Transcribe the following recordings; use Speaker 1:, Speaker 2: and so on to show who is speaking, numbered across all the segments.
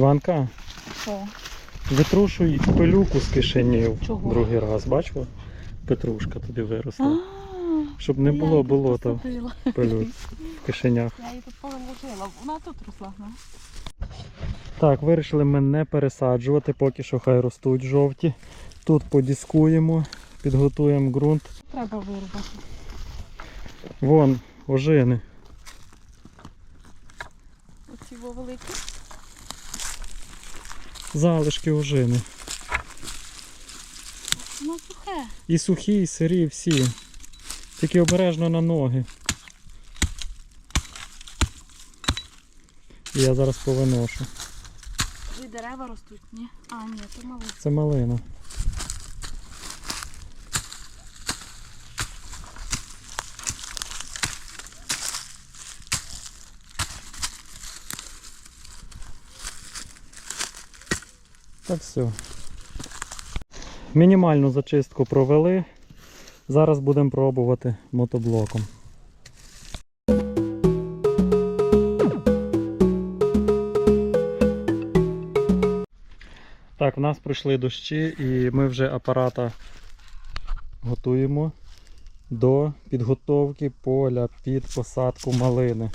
Speaker 1: Іванка,
Speaker 2: Що?
Speaker 1: витрушуй пилюку з кишенів
Speaker 2: Чого?
Speaker 1: другий раз, бачила? Петрушка тобі виросла. Щоб не було болота
Speaker 2: посадила.
Speaker 1: пилю в кишенях.
Speaker 2: Я її тут положила. Вона тут росла. ну.
Speaker 1: Так, вирішили ми не пересаджувати, поки що хай ростуть жовті. Тут подіскуємо, підготуємо ґрунт.
Speaker 2: Треба вирубати.
Speaker 1: Вон, ожини.
Speaker 2: Оці великі.
Speaker 1: Залишки ожини.
Speaker 2: Воно сухе.
Speaker 1: І сухі, і сирі всі. Тільки обережно на ноги. І Я зараз повиношу.
Speaker 2: І дерева ростуть, ні? А, ні, це малина.
Speaker 1: Це малина. Так все. Мінімальну зачистку провели. Зараз будемо пробувати мотоблоком. Так, в нас пройшли дощі і ми вже апарата готуємо до підготовки поля під посадку малини.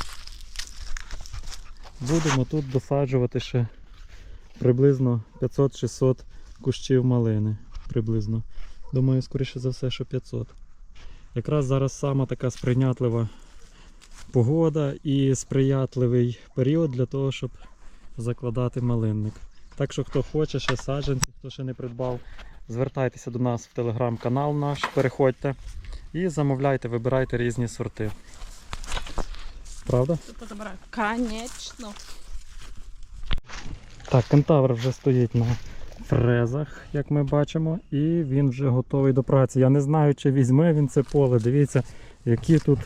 Speaker 1: Будемо тут досаджувати ще приблизно 500-600 кущів малини. Приблизно. Думаю, скоріше за все, що 500. Якраз зараз сама така сприйнятлива погода і сприятливий період для того, щоб закладати малинник. Так що хто хоче ще саджанці, хто ще не придбав, звертайтеся до нас в телеграм-канал наш, переходьте і замовляйте, вибирайте різні сорти. Правда?
Speaker 2: Конечно.
Speaker 1: Так, кентавр вже стоїть на фрезах, як ми бачимо, і він вже готовий до праці. Я не знаю, чи візьме він це поле. Дивіться, які тут.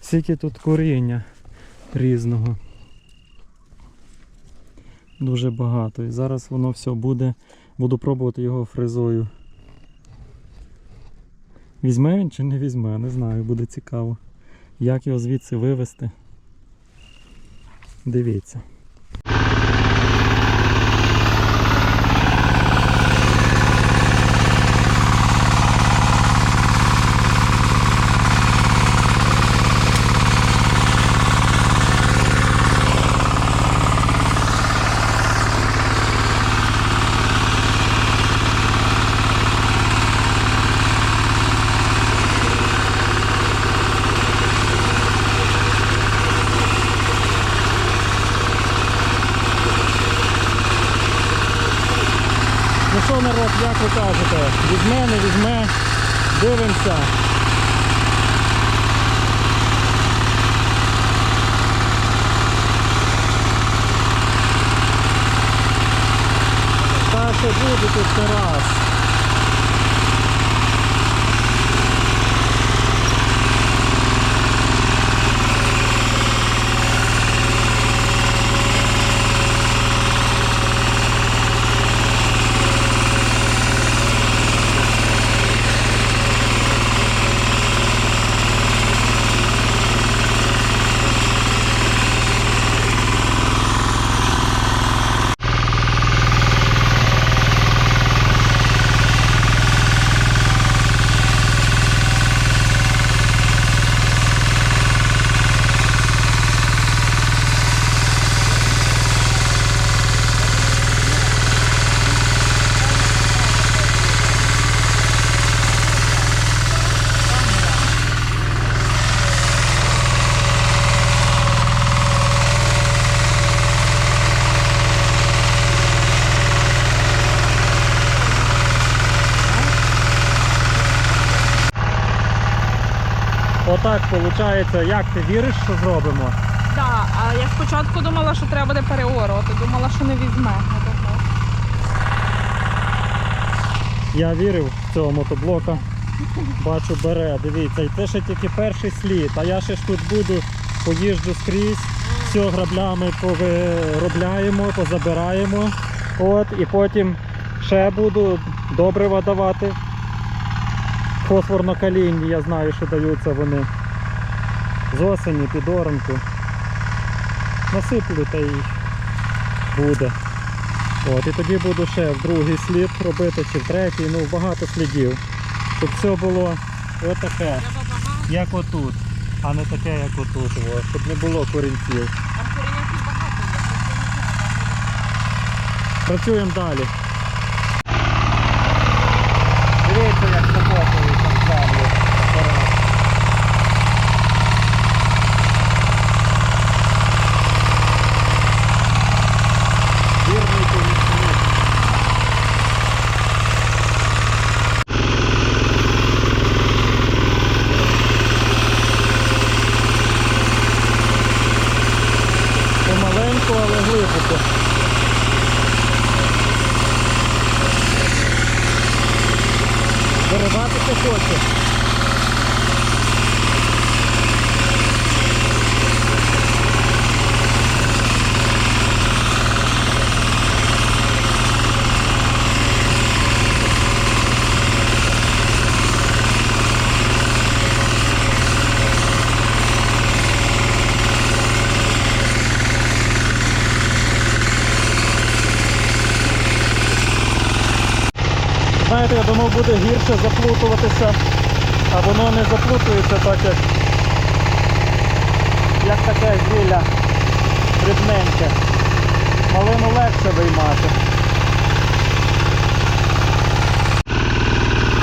Speaker 1: Скільки тут коріння різного. Дуже багато. І зараз воно все буде. Буду пробувати його фрезою. Візьме він чи не візьме, не знаю, буде цікаво. Як його звідси вивезти. Дивіться. Ну що, народ, як ви кажете? Візьме, не візьме, дивимося. Та що буде тут Тарас? Отак виходить. Як ти віриш, що зробимо?
Speaker 2: Так, а я спочатку думала, що треба буде переорувати. Думала, що не візьме.
Speaker 1: Я вірив в цього мотоблока. Бачу, бере, дивіться, і це ще тільки перший слід. А я ще ж тут буду, поїжджу скрізь, все граблями повиробляємо, позабираємо. От, і потім ще буду добрива давати. Фосфорно-калійні, я знаю, що даються вони. З осені під оранку. насиплю та й буде. От, і тоді буду ще в другий слід робити, чи в третій, ну багато слідів. Щоб все було отаке, як отут, а не таке, як отут. О, щоб не було корінців.
Speaker 2: Там коріняків багато.
Speaker 1: Працюємо далі. Дивіться, як Знаєте, я думав буде гірше заплутуватися, а воно не заплутується так, як, як таке зілля дрібненьке. Малину легше виймати.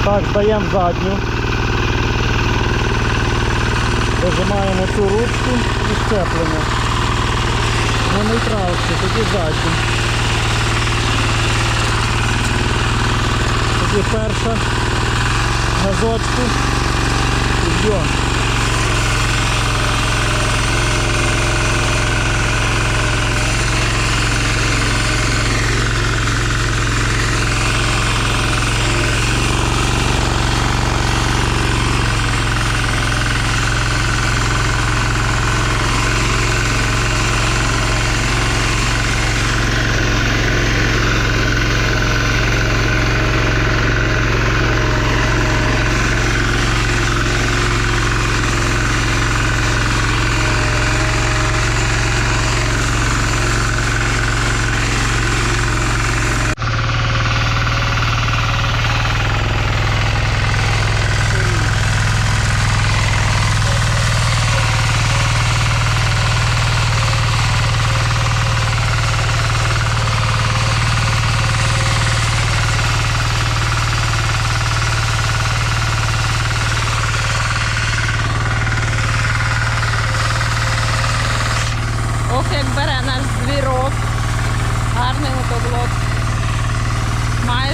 Speaker 1: Так, здаємо задню. Вижимаємо цю ручку і щеплення. На нейтралці, тоді задню. Тоді перша газочку і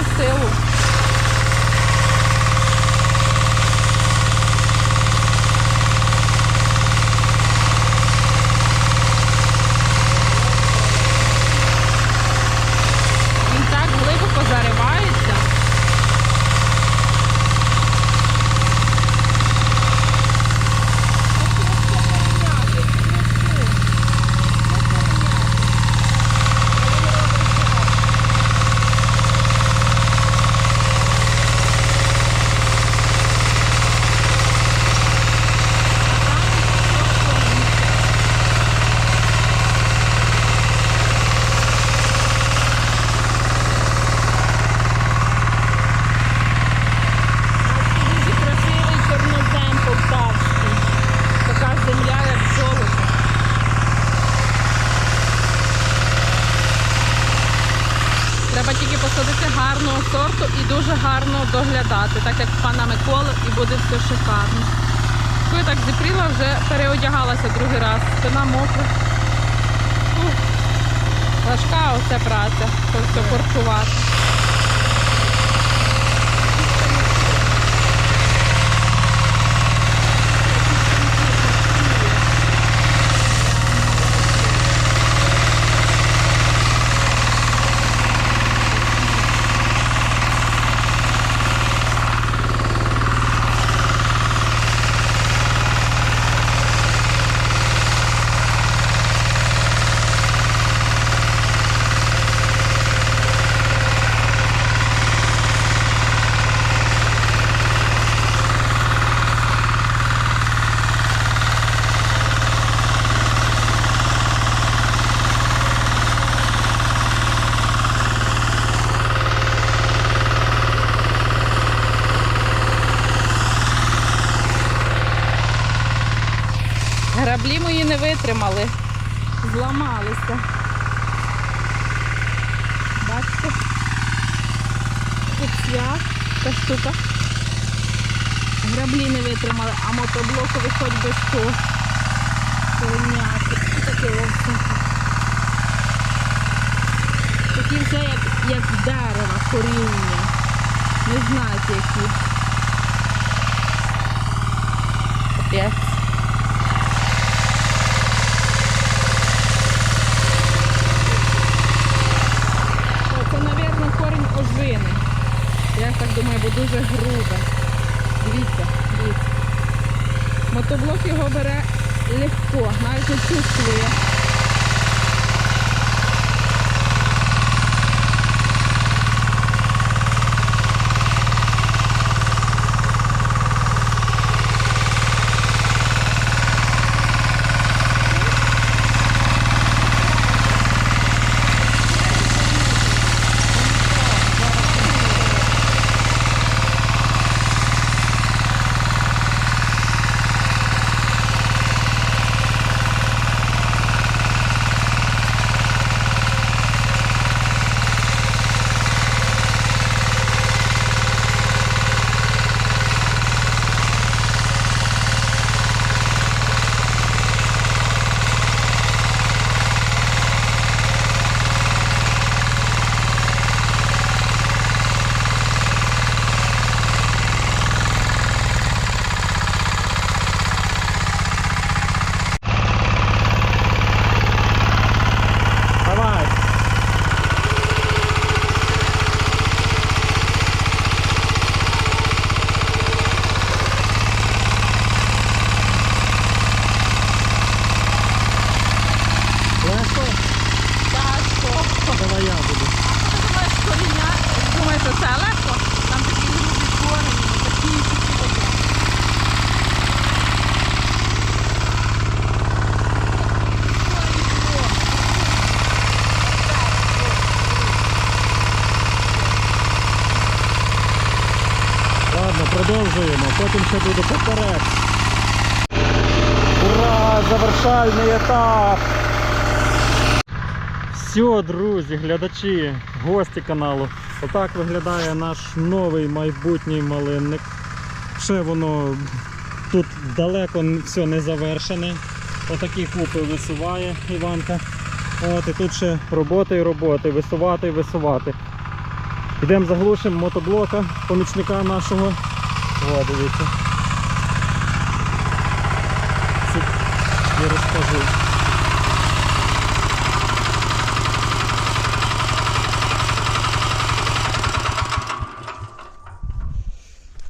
Speaker 2: seu тільки посадити гарного сорту і дуже гарно доглядати, так як пана Миколи, і буде все шикарно. Коли так зіпріла, вже переодягалася другий раз. Спина мокра. Важка оця праця, це все корчувати. мої не витримали. Зламалися. Бачите? Тут свят, та штука. Граблі не витримали, а мотоблокові хоч би що. Таке вовсе. Такі все як, як дерева, коріння. Не знаєте які. Капець. О, Це, мабуть, корінь ожини. Я так думаю, бо дуже грубе. Дивіться, дивіться. Мотоблок його бере легко, навіть не чувствує.
Speaker 1: Давай. Легко?
Speaker 2: Так, що?
Speaker 1: Давай я буду.
Speaker 2: Ти думаєш, коріння, думаєш, що це легко? Там такі грубі корені, такі такі.
Speaker 1: Ладно, продовжуємо, потім ще буде поперек. Ура! Завершальний етап! Все, друзі, глядачі, гості каналу. Отак виглядає наш новий майбутній малинник. Ще воно тут далеко все не завершене. Отакі купи висуває Іванка. От і тут ще роботи і роботи, висувати і висувати. Йдемо заглушимо мотоблока, помічника нашого. О, дивіться. Це я розкажу.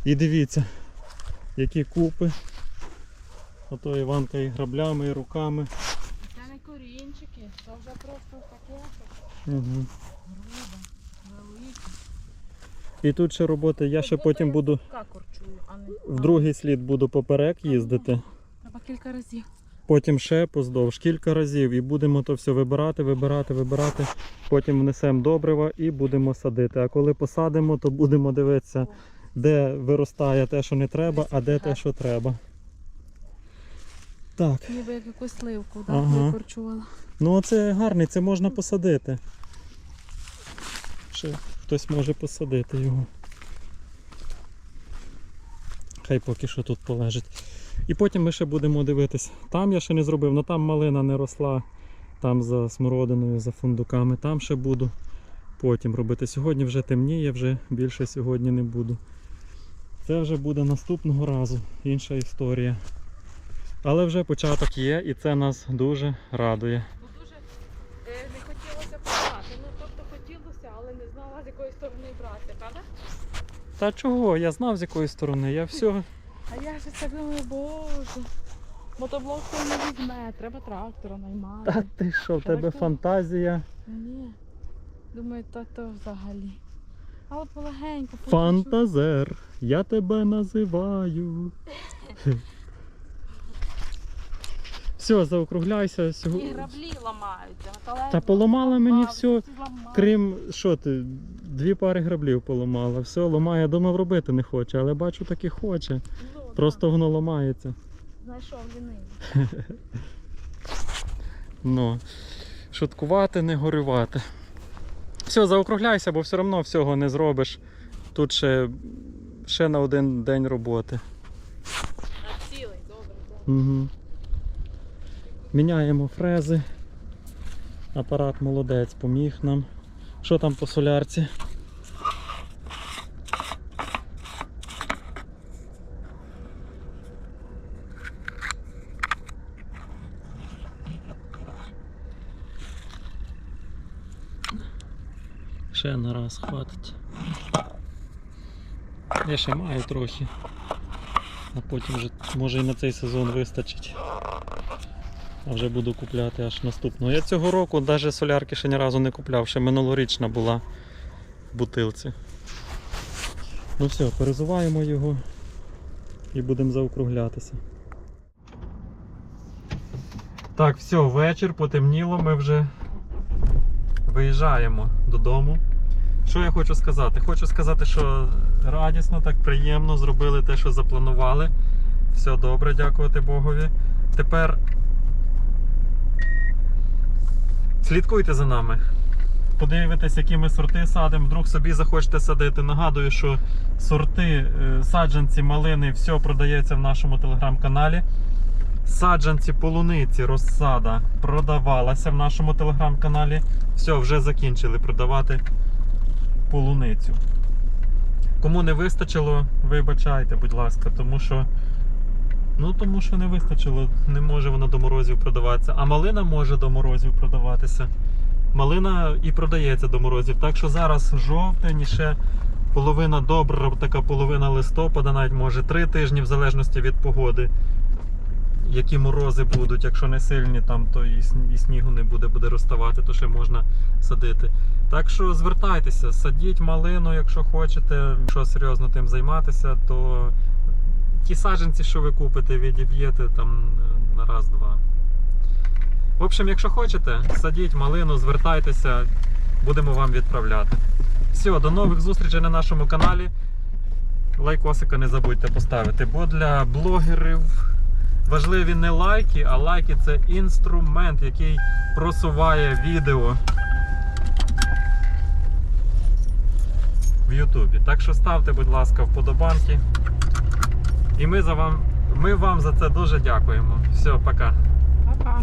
Speaker 1: І дивіться, які купи. Ото Іванка і граблями, і руками.
Speaker 2: Це не корінчики, це вже просто таке
Speaker 1: Угу.
Speaker 2: грубе, велике.
Speaker 1: І тут ще роботи, я ще потім буду
Speaker 2: не
Speaker 1: в другий слід буду поперек їздити.
Speaker 2: Треба кілька разів.
Speaker 1: Потім ще поздовж кілька разів і будемо то все вибирати, вибирати, вибирати. Потім внесемо добрива і будемо садити. А коли посадимо, то будемо дивитися, де виростає те, що не треба, а де те, що треба. Так,
Speaker 2: Ніби як якусь сливку, так,
Speaker 1: Ага.
Speaker 2: викорчувала.
Speaker 1: ну це гарний, це можна посадити. Ще хтось може посадити його. Хай поки що тут полежить. І потім ми ще будемо дивитись. Там я ще не зробив, але там малина не росла. Там за смородиною, за фундуками. Там ще буду потім робити. Сьогодні вже темніє, вже більше сьогодні не буду. Це вже буде наступного разу. Інша історія. Але вже початок є і це нас дуже радує.
Speaker 2: Ну дуже е, не хотілося брати. Ну тобто хотілося, але не знала з якої сторони брати, правда?
Speaker 1: Та чого? Я знав з якої сторони. Я все.
Speaker 2: А я ж так думаю, боже. Мотоблок то не візьме, треба трактора наймати.
Speaker 1: Та ти що, в тебе
Speaker 2: Трактор.
Speaker 1: фантазія?
Speaker 2: Ні. Думаю, то то взагалі. Але полегенько. потім
Speaker 1: Фантазер, я тебе називаю. Все, заокругляйся.
Speaker 2: чую. І
Speaker 1: Сьогодні.
Speaker 2: граблі ламаються.
Speaker 1: Та поламала мені все. Крім що ти, дві пари граблів поламала. Все, ламає. Думав робити не хоче, але бачу таки хоче.
Speaker 2: Ну,
Speaker 1: Просто воно ламається.
Speaker 2: знайшов лінивий.
Speaker 1: Ну, шуткувати, не горювати. Все, заокругляйся, бо все одно всього не зробиш. Тут ще, ще на один день роботи.
Speaker 2: А цілий, добре, добре.
Speaker 1: Угу. Міняємо фрези. Апарат молодець, поміг нам. Що там по солярці? Ще на раз хватить. Я ще маю трохи. А потім вже може і на цей сезон вистачить. А вже буду купляти аж наступного. Я цього року навіть солярки ще ні разу не купляв, ще минулорічна була в бутилці. Ну все, перезуваємо його і будемо заокруглятися. Так, все, вечір, потемніло, ми вже виїжджаємо додому. Що я хочу сказати? Хочу сказати, що радісно, так приємно зробили те, що запланували. Все добре, дякувати Богові. Тепер слідкуйте за нами. Подивитесь, які ми сорти садимо. Вдруг собі захочете садити. Нагадую, що сорти, е, саджанці, малини, все продається в нашому телеграм-каналі. Саджанці полуниці розсада продавалася в нашому телеграм-каналі. Все, вже закінчили продавати полуницю. Кому не вистачило, вибачайте, будь ласка, тому що. Ну, тому що не вистачило, не може вона до морозів продаватися. А малина може до морозів продаватися. Малина і продається до морозів. Так що зараз жовтень і ще половина добра, така половина листопада, навіть може три тижні, в залежності від погоди. Які морози будуть, якщо не сильні, там, то і сн- і снігу не буде, буде розставати, то ще можна садити. Так що звертайтеся, садіть малину, якщо хочете, якщо серйозно тим займатися, то ті саджанці, що ви купите, відіб'єте там е, на раз-два. В общем, якщо хочете, садіть малину, звертайтеся, будемо вам відправляти. Все, до нових зустрічей на нашому каналі. Лайкосика не забудьте поставити, бо для блогерів важливі не лайки, а лайки це інструмент, який просуває відео. в Ютубі. Так що ставте, будь ласка, вподобанки. І ми, за вам, ми вам за це дуже дякуємо. Все, пока.
Speaker 2: Па-па.